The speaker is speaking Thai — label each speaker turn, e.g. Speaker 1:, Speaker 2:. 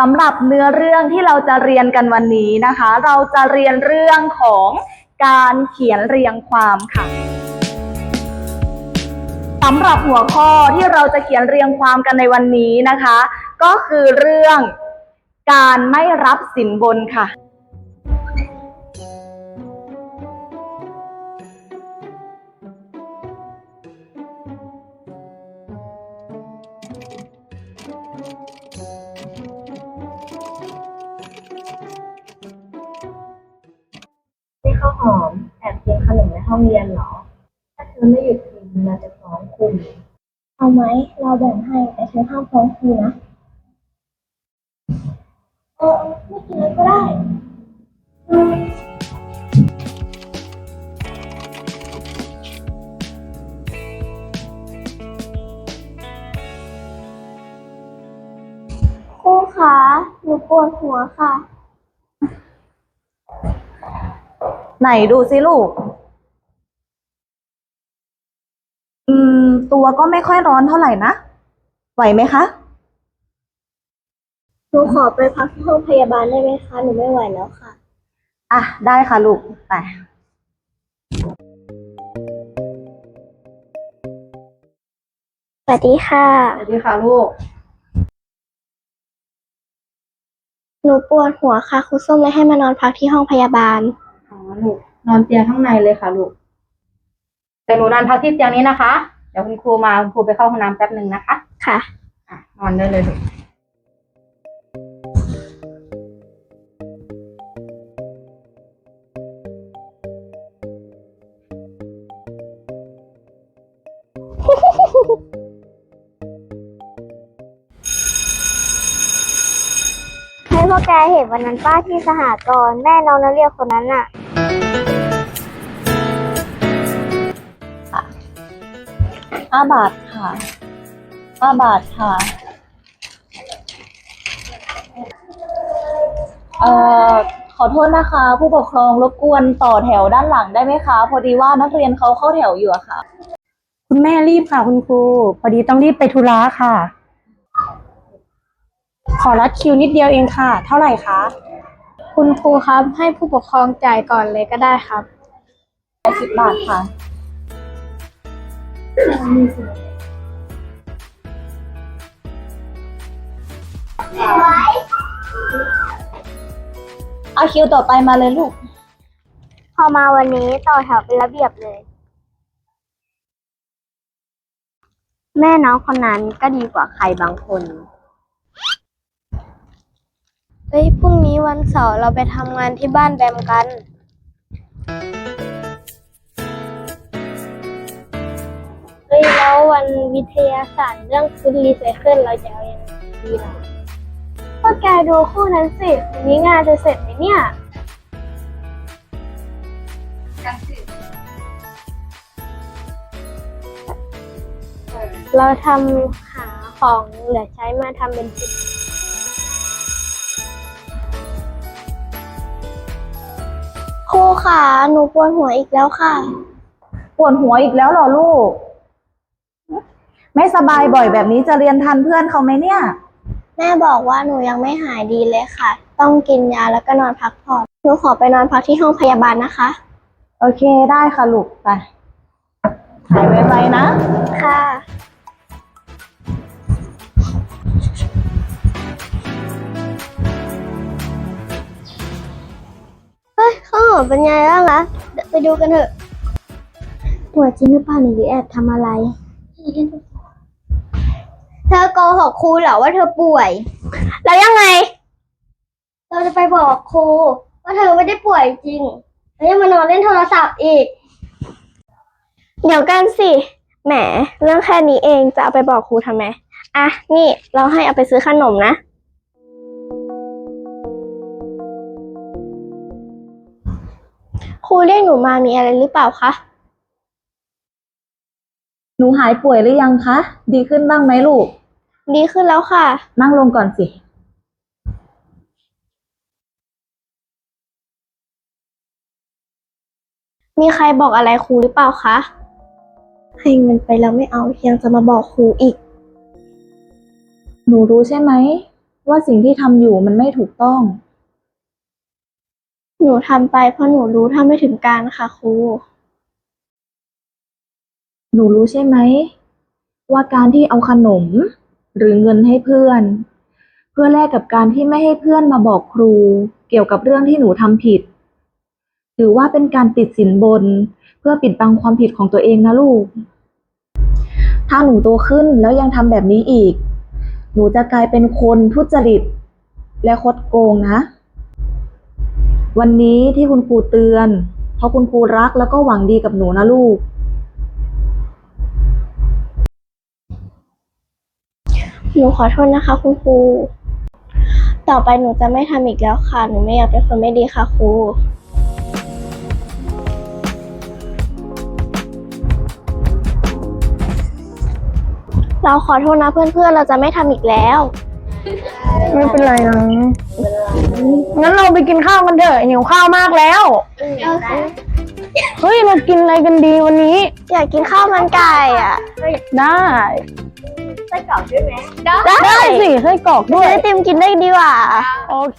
Speaker 1: สำหรับเนื้อเรื่องที่เราจะเรียนกันวันนี้นะคะ เราจะเรียนเรื่องของการเขียนเรียงความค่ะสำหรับหัวข้อที่เราจะเขียนเรียงความกันในวันนี้นะคะ ก็คือเรื่องการไม่รับสินบนค่ะ
Speaker 2: ห้องเรียนเหรอ ถ้าเธอไม่หยุดกินเราจะฟ้องครู
Speaker 3: เอาไหมเราแบ่งให้แต่ฉันห้ามฟ้องครูนะ เออไม่กินเลยก็ได้ ครูคะหนูปวดหัวค่ะ
Speaker 1: ไหนดูสิลูก ตัวก็ไม่ค่อยร้อนเท่าไหร่นะ ไหวไหมคะ
Speaker 3: หนูขอไปพักที่ห้องพยาบาลได้ไหมคะ หนูไม่ไหวแล้วค่ะ
Speaker 1: อะ ได้ค่ะลูก ไป
Speaker 3: สวัสดีค่ะ
Speaker 2: สวัสดีค่ะลูก
Speaker 3: หนูปวดหัวค่ะ ครูส้มเลยให้มานอนพักที่ห้องพยาบาล
Speaker 2: อ๋อลูก นอนเตียงข้างในเลยค่ะลูก แต่หนูนอนพักที่เตียงนี้นะคะเดี๋ยวคุณครูมาคุณครูไปเข้าห้องน้ำแป๊บหนึ่งนะคะ
Speaker 3: ค่ะ
Speaker 2: อะ นอนได้เลยลูก
Speaker 3: ให้พวกแกเห็นวันนั้นป้าที่สหกรณ์แม่น้องนักเรียนคนนั้นน่ะ
Speaker 1: ห้าบาทค่ะห้าบาทค่ะเอ่อขอโทษนะคะ ผู้ปกครองรบกวนต่อแถวด้านหลังได้ไหมคะ พอดีว่านักเรียนเขาเข้าแถวอยู่อะค่ะ
Speaker 4: คุณแม่รีบค่ะคุณครู พอดีต้องรีบไปธุระค่ะ ขอรัดคิวนิดเดียวเองค่ะ เท่าไหร่คะ
Speaker 3: คุณครูครับ ให้ผู้ปกครองจ่ายก่อนเลยก็ได้ครับ
Speaker 1: สิบบาทค่ะ เอาคิวต่อไปมาเลยลูก
Speaker 3: พอมาวันนี้ต่อแถวเป็นระเบียบเลย แม่น้องคนนั้นก็ดีกว่าใครบางคน เฮ้ย พรุ่งนี้วันเสาร์เราไปทำงานที่บ้านแบมกัน ววันวิทยาศาสตร์เรื่องฟูดรีไซเคิลเราจะเอายังไงดีล่ะก็แกดูคู่นั้นสิวันนี้งานจะเสร็จไหมเนี่ยเราทำหาของเหลือใช้มาทำเป็นชุดครูค่ะ หนูปวดหัวอีกแล้วค่ะ
Speaker 1: ปวดหัวอีกแล้วเหรอลูก ไม่สบายบ่อยแบบนี้จะเรียนทันเพื่อนเขาไหมเนี่ย
Speaker 3: แม่บอกว่าหนูยังไม่หายดีเลยค่ะ ต้องกินยาแล้วก็นอนพักผ่อน หนูขอไปนอนพักที่ห้องพยาบาลนะคะ
Speaker 1: โอเคได้ค่ะลูกไปหายไวๆนะ
Speaker 3: ค่ะ เฮ้ยข้าวหอมเป็นไงบ้างล่ะเดี๋ยวไปดูกันเถอะป่วยจริงหรือเปล่าหรือแอบทำอะไร เธอโกหกครูเหรอว่าเธอป่วย แล้วยังไง เราจะไปบอกครูว่าเธอไม่ได้ป่วยจริง แล้วยังมานอนเล่นโทรศัพท์อีก เดี๋ยวกันสิ แหม เรื่องแค่นี้เองจะเอาไปบอกครูทำไม อะ นี่เราให้เอาไปซื้อขนมนะ ครูเรียกหนูมามีอะไรหรือเปล่าคะ
Speaker 1: หนูหายป่วยหรือยังคะ ดีขึ้นบ้างไหมลูก
Speaker 3: ดีขึ้นแล้วค่ะ
Speaker 1: นั่งลงก่อนสิ
Speaker 3: มีใครบอกอะไรครูหรือเปล่าคะ ให้เงินไปแล้วไม่เอายังจะมาบอกครูอีก
Speaker 1: หนูรู้ใช่ไหม ว่าสิ่งที่ทำอยู่มันไม่ถูกต้อง
Speaker 3: หนูทำไปเพราะหนูรู้เท่าไม่ถึงการค่ะครู
Speaker 1: หนูรู้ใช่ไหม ว่าการที่เอาขนม หรือเงินให้เพื่อน เพื่อแลกกับการที่ไม่ให้เพื่อนมาบอกครู เกี่ยวกับเรื่องที่หนูทำผิด ถือว่าเป็นการติดสินบน เพื่อปิดบังความผิดของตัวเองนะลูก ถ้าหนูโตขึ้นแล้วยังทำแบบนี้อีก หนูจะกลายเป็นคนทุจริต และคดโกงนะ วันนี้ที่คุณครูเตือน เพราะคุณครูรักแล้วก็หวังดีกับหนูนะลูก
Speaker 3: หนูขอโทษนะคะ คุณครู ต่อไปหนูจะไม่ทำอีกแล้วค่ะ หนูไม่อยากเป็นคนไม่ดีค่ะครู เราขอโทษนะเพื่อนๆ เราจะไม่ทำอีกแล้ว
Speaker 4: ไม่เป็นไรนะงั้นเราไปกินข้าวกันเถอะหิวข้าวมากแล้ว เฮ้ย เรากินอะไรกันดีวันนี้
Speaker 3: อยากกินข้าวมันไก่อะ
Speaker 4: ได้
Speaker 3: ไส้กรอกด้วยไหม
Speaker 4: ได้สิไส้กรอก
Speaker 3: ด้
Speaker 4: ด้
Speaker 3: ว
Speaker 4: วยย
Speaker 3: ไอติมกินได้ดีกว่า
Speaker 4: โอเค